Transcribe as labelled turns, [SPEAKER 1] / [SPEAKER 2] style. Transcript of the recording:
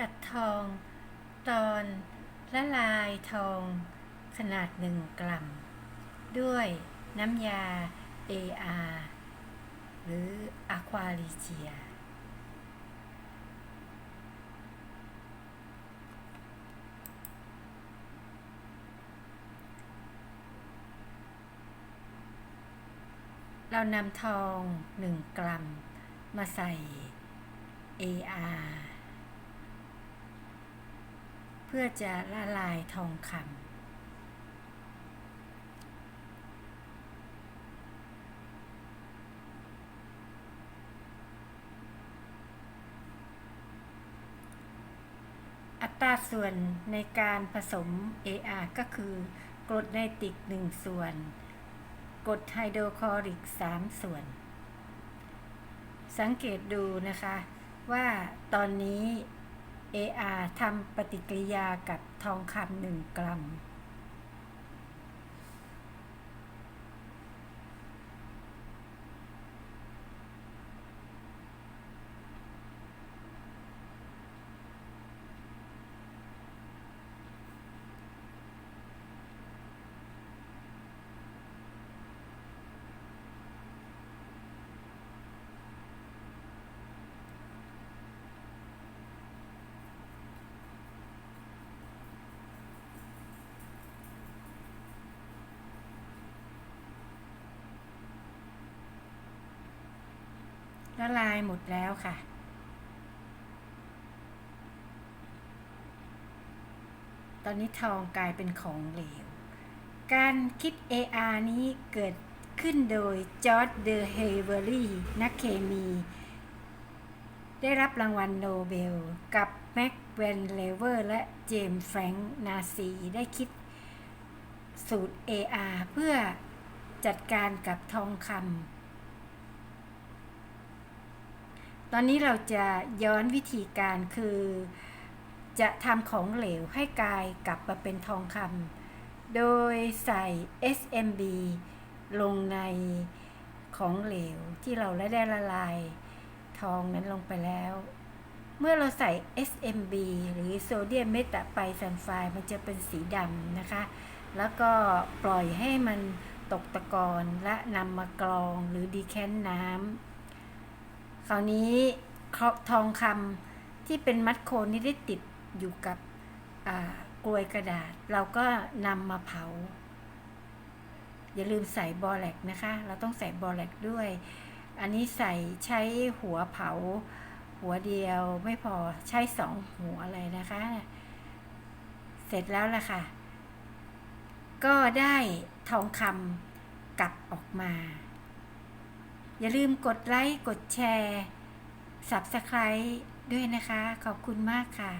[SPEAKER 1] กัดทอง ตอนละลายทอง ขนาดหนึ่งกรัม ด้วยน้ำยา AR หรือ Aqua Regia เรานำทองหนึ่งกรัม มาใส่ AR พื่อจะละลายทองคำอัตราส่วนในการผสม AR ก็คือกรดไนตริก 1 ส่วน กรดไฮโดรคลอริก 3 ส่วน สังเกตดูนะคะว่าตอนนี้ AR ทำปฏิกิริยากับทองคำหนึ่งกรัม ละลายหมดแล้วค่ะ ตอนนี้ทองกลายเป็นของเหลว การคิด AR นี้เกิดขึ้นโดยจอร์ดเดอเฮเวอรี่นักเคมี ได้รับรางวัลโนเบล กับแม็กเวนเลเวอร์และเจมส์แฟรงค์นาซีได้คิดสูตร AR เพื่อจัดการกับทองคำ ต อนนี้เราจะย้อนวิธีการคือ จะทำของเหลวให้กลายกลับมาเป็นทองคำโดยใส่ SMB ลงในของเหลวที่เราได้ละลายทองนั้นลงไปแล้ว เมื่อเราใส่ SMB หรือโซเดียมเมตาไบซัลไฟด์มันจะเป็นสีดำนะคะ แล้วก็ปล่อยให้มันตกตะกอนและนำมากรองหรือดีแคนน้ำ คราวนี้ทองคำที่เป็นมัดโคนนี่ได้ติดอยู่กับกลวยกระดาษ เราก็นำมาเผา อย่าลืมใส่บอแลกนะคะ เราต้องใส่บอแลกด้วย อันนี้ใส่ใช้หัวเผา หัวเดียวไม่พอใช้สองหัวเลยนะคะ เสร็จแล้วล่ะค่ะ ก็ได้ทองคำกลับออกมา อย่าลืมกดไลค์ กดแชร์ Subscribe ด้วยนะคะ ขอบคุณมากค่ะ